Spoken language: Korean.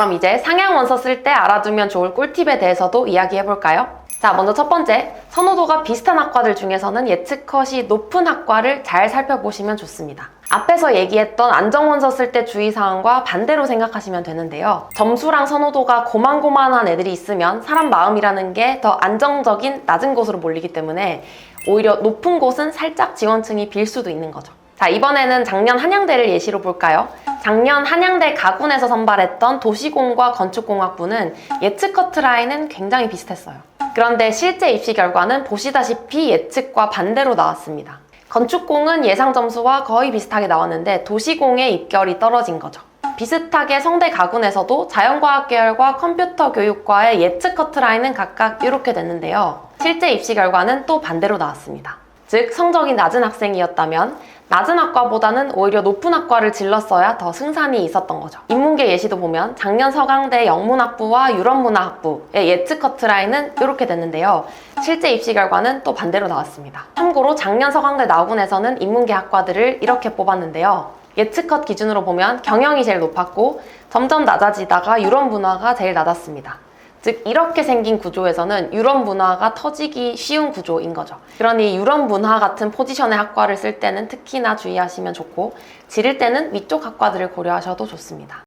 그럼 이제 상향 원서 쓸 때 알아두면 좋을 꿀팁에 대해서도 이야기해 볼까요? 자, 먼저 첫 번째, 선호도가 비슷한 학과들 중에서는 예측 컷이 높은 학과를 잘 살펴보시면 좋습니다. 앞에서 얘기했던 안정원서 쓸 때 주의사항과 반대로 생각하시면 되는데요. 점수랑 선호도가 고만고만한 애들이 있으면 사람 마음이라는 게 더 안정적인 낮은 곳으로 몰리기 때문에 오히려 높은 곳은 살짝 지원층이 빌 수도 있는 거죠. 자, 이번에는 작년 한양대를 예시로 볼까요? 작년 한양대 가군에서 선발했던 도시공과 건축공학부는 예측 커트라인은 굉장히 비슷했어요. 그런데 실제 입시 결과는 보시다시피 예측과 반대로 나왔습니다. 건축공은 예상 점수와 거의 비슷하게 나왔는데 도시공의 입결이 떨어진 거죠. 비슷하게 성대 가군에서도 자연과학 계열과 컴퓨터 교육과의 예측 커트라인은 각각 이렇게 됐는데요. 실제 입시 결과는 또 반대로 나왔습니다. 즉 성적이 낮은 학생이었다면 낮은 학과보다는 오히려 높은 학과를 질렀어야 더 승산이 있었던 거죠. 인문계 예시도 보면 작년 서강대 영문학부와 유럽문화학부의 예측 커트라인은 이렇게 됐는데요. 실제 입시 결과는 또 반대로 나왔습니다. 참고로 작년 서강대 나군에서는 인문계 학과들을 이렇게 뽑았는데요. 예측 컷 기준으로 보면 경영이 제일 높았고 점점 낮아지다가 유럽 문화가 제일 낮았습니다. 즉 이렇게 생긴 구조에서는 유럽 문화가 터지기 쉬운 구조인 거죠. 그러니 유럽 문화 같은 포지션의 학과를 쓸 때는 특히나 주의하시면 좋고 지를 때는 위쪽 학과들을 고려하셔도 좋습니다.